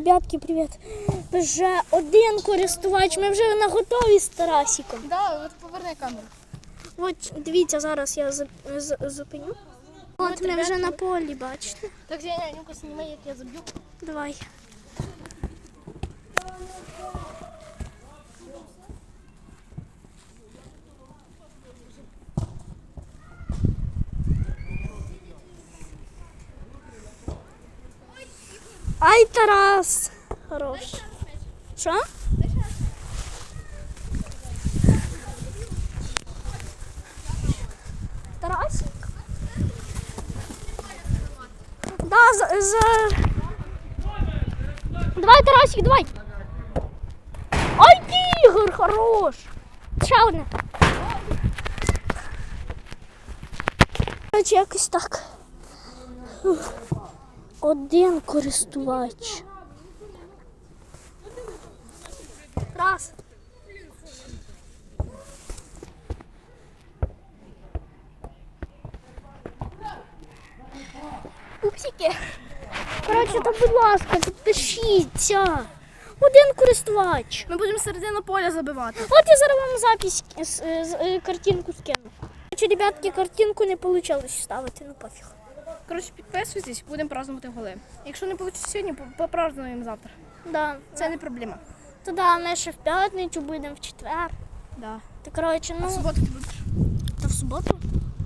Ребятки, привіт. Вже один користувач, ми вже на готові з Тарасиком. Да, от поверни камеру. От дивіться, зараз я зуп- зупиню. От ми вже на полі, бачите. Так, Женя, ну-ка знімай, як я заб'ю. Давай. Ай, Тарас! Хорош. Що? Тарасик? Да, за, за... Давай, Тарасик, давай. Ай, тигр, хорош. Ще одне. Короче, якось так. Один користувач. Раз. Пупсики. Коротше, то будь ласка, підпишіться. Один користувач. Ми будемо середину поля забивати. От я зараз вам запись картинку скину. Короче, ребятки, картинку не вийшло ставити, ну пофіг. Коротше, підписуйтесь, будемо празднувати голи. Якщо не вийде сьогодні, попразднуємо завтра. Да. Це не проблема. То да, ми ще в п'ятницю будемо в четвер. Да. Та коротше, А в ну. суботу ти будеш? Та в суботу?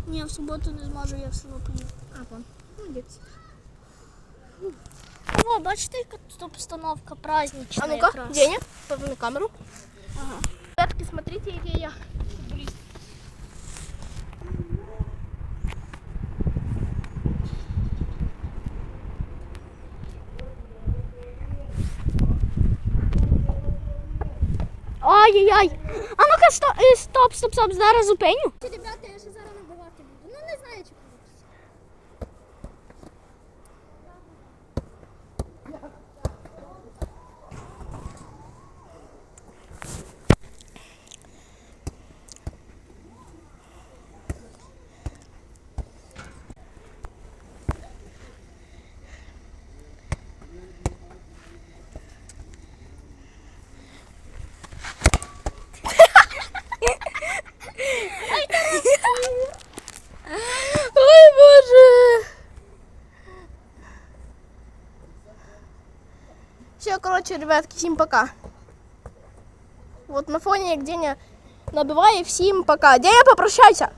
Ні, в суботу не зможу, я в село поїду. А, вон. Молодець. О, бачите, яка тут обстановка празднична А ну-ка. Деня, поверни камеру. Ага. Ребятки, смотрите, який я Ай-яй-яй. А ну-ка, стоп, стоп, стоп, стоп, зараз зупиню. Ребята, я ще зараз набивати буду. Ну не знаю, чи получиться. Все, короче, ребятки, всем пока. Вот на фоне, як Деня набиває, всім пока. Деня, попрощайся.